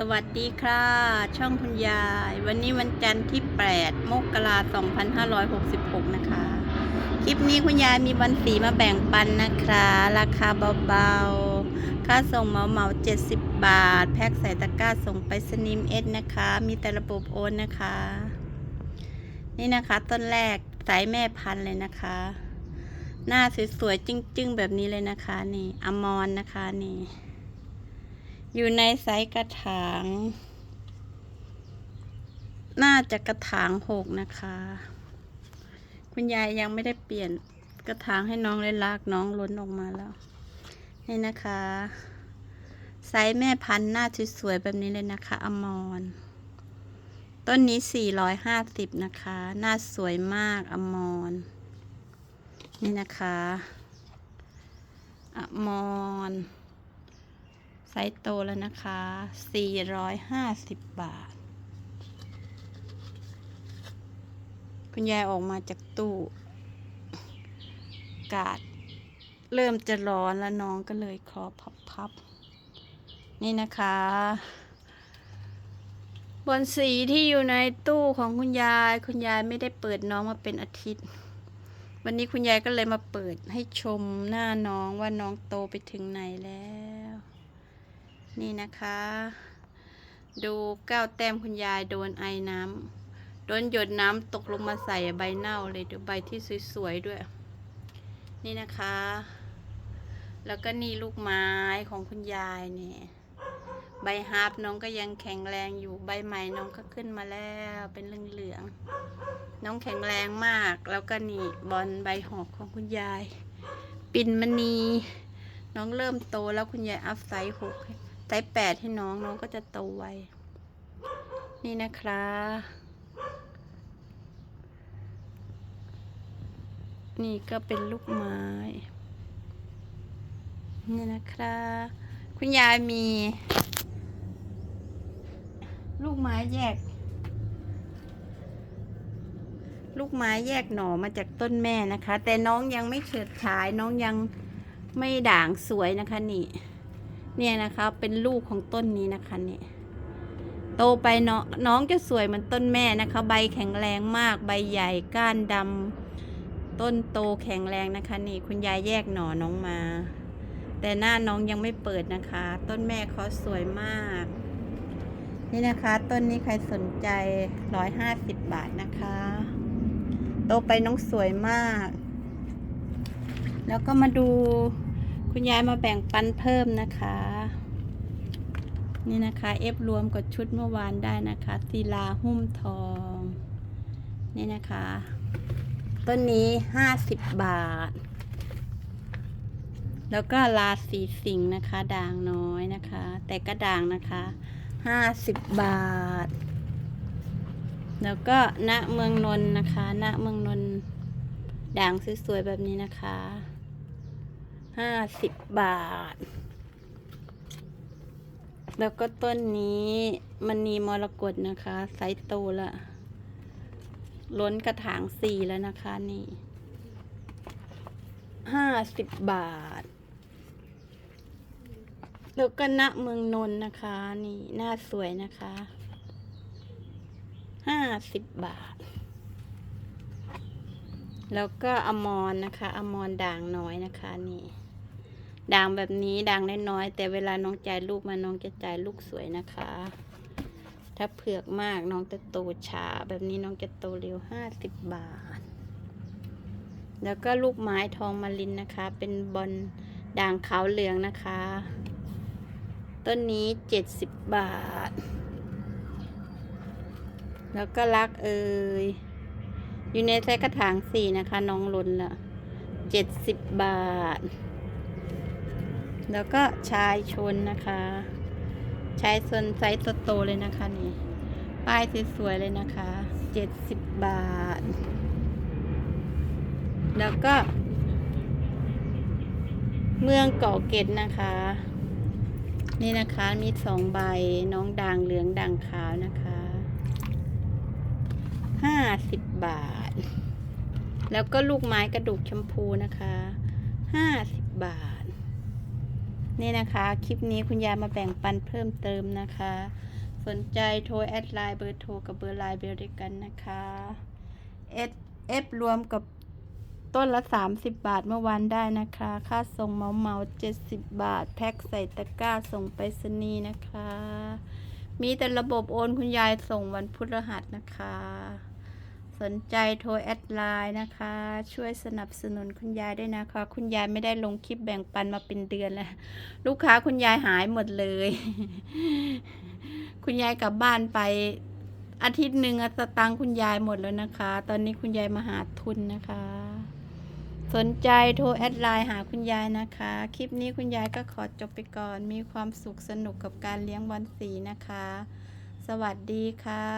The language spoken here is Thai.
สวัสดีค่ะ ช่องคุณยาย วันนี้วันจันทร์ที่ 8 มกราคม2566 นะคะ คลิปนี้คุณยายมีบันสีมาแบ่งปันนะคะ ราคาเบาๆ ค่าส่งเหมาเหมา70 บาท แพ็คใส่ตะกร้าส่งไปสนิมเอสนะคะ มีแต่ระบบโอนนะคะ นี่นะคะต้นแรกสายแม่พันธุ์เลยนะคะ หน้าสวยๆ จึ้งๆ แบบนี้เลยนะคะ นี่อมรนะคะนี่ อยู่ในไซส์กระถาง น่าจะกระถางหกนะคะ คุณยายยังไม่ได้เปลี่ยนกระถางให้น้องเลยลากน้องล้นออกมาแล้ว นี่นะคะ ไซส์แม่พันธุ์หน้าสวยๆแบบนี้เลยนะคะ อมร ต้นนี้ 450 นะคะ หน้าสวยมากอมร นี่นะคะ อมร ส์โตแล้วนะคะ 450 บาท คุณยายออกมาจากตู้ กาด เริ่มจะร้อนแล้วน้องก็เลยคอพับๆนี่นะคะ บนสีที่อยู่ในตู้ของคุณยาย คุณยายไม่ได้เปิดน้องมาเป็นอาทิตย์วันนี้คุณยายก็เลยมาเปิดให้ชมหน้าน้องว่าน้องโตไปถึงไหนแล้ว นี่นะคะ ดูก้าวแต้มคุณยายโดนไอน้ำโดนหยดน้ำตกลงมาใส่ใบเน่าเลยดูใบที่สวยๆด้วย นี่นะคะ แล้วก็นี่ลูกไม้ของคุณยายเนี่ยใบฮาร์ปน้องก็ยังแข็งแรงอยู่ใบใหม่น้องก็ขึ้นมาแล้วเป็นเหลืองๆน้องแข็งแรงมาก แล้วก็นี่บอลใบหอกของคุณยาย ปิ่นมณี น้องเริ่มโตแล้วคุณยายอัพไซส์หก ไซส์แปดให้น้องน้องก็จะโตไว นี่นะคะนี่ก็เป็นลูกไม้ นี่นะคะคุณยายมี ลูกไม้แยก ลูกไม้แยกหน่อมาจากต้นแม่นะคะ แต่น้องยังไม่เฉิดฉายน้องยังไม่ด่างสวยนะคะนี่ เนี่ยนะคะเป็นลูกของต้นนี้นะคะเนี่ยโตไปน้องน้องจะสวยเหมือนต้นแม่นะคะ ใบแข็งแรงมาก ใบใหญ่ก้านดำต้นโตแข็งแรงนะคะ นี่คุณยายแยกหน่อน้องมา แต่หน้าน้องยังไม่เปิดนะคะ ต้นแม่เขาสวยมาก นี่นะคะ ต้นนี้ใครสนใจร้อยห้าสิบบาทนะคะ โตไปน้องสวยมาก แล้วก็มาดู คุณยายมาแบ่งปันเพิ่มนะคะ นี่นะคะเอฟรวมกับชุดเมื่อวานได้นะคะศิลาหุ้มทอง นี่นะคะ ต้นนี้ห้าสิบบาท แล้วก็ลาสีสิงนะคะ ด่างน้อยนะคะ แต่ก็ด่างนะคะห้าสิบบาท แล้วก็ณเมืองนนนะคะ ณเมืองนนด่างสวยๆแบบนี้นะคะ ห้าสิบบาท แล้วก็ต้นนี้มันนีมรกตนะคะ ไซส์โตละล้นกระถางสี่แล้วนะคะนี่ห้าสิบบาท แล้วก็ณเมืองนนท์นะคะ นี่หน้าสวยนะคะห้าสิบบาท แล้วก็อมรนะคะ อมรด่างน้อยนะคะนี่ ด่างแบบนี้ด่างน้อยๆแต่เวลาน้องจ่ายลูกมาน้องจะจ่ายลูกสวยนะคะ ถ้าเผือกมากน้องจะโตช้าแบบนี้น้องจะโตเร็วห้าสิบบาท แล้วก็ลูกไม้ทองมาลินนะคะ เป็นบอลด่างขาวเหลืองนะคะ ต้นนี้เจ็ดสิบบาท แล้วก็รักเอ่ยอยู่ในไซส์กระถางสี่นะคะ น้องล้นละเจ็ดสิบบาท แล้วก็ชายชนนะคะ ชายชนไซส์โตๆเลยนะคะนี่ ป้ายสวยๆเลยนะคะเจ็ดสิบบาท แล้วก็ เมืองเกาะเกร็ดนะคะ นี่นะคะมีสองใบน้องด่างเหลืองด่างขาวนะคะห้าสิบบาท แล้วก็ลูกไม้กระดูกชมพูนะคะห้าสิบบาท นี่นะคะ คลิปนี้คุณยายมาแบ่งปันเพิ่มเติมนะคะ สนใจโทรแอดไลน์เบอร์โทรกับเบอร์ไลน์เบลเดียวกันนะคะเอเอฟรวมกับต้นละ 30 บาทเมื่อวานได้นะคะ ค่าส่งเหมาเหมา70บาท แพ็คใส่ตะกร้าส่งไปรษณีย์นะคะ มีแต่ระบบโอนคุณยายส่งวันพุธรหัสนะคะ สนใจโทรแอดไลน์นะคะ ช่วยสนับสนุนคุณยายด้วยนะคะ คุณยายไม่ได้ลงคลิปแบ่งปันมาเป็นเดือนแล้ว ลูกค้าคุณยายหายหมดเลย คุณยายกลับบ้านไปอาทิตย์หนึ่งสตังค์คุณยายหมดแล้วนะคะ ตอนนี้คุณยายมาหาทุนนะคะ สนใจโทรแอดไลน์หาคุณยายนะคะ คลิปนี้คุณยายก็ขอจบไปก่อน มีความสุขสนุกกับการเลี้ยงวันสีนะคะ สวัสดีค่ะ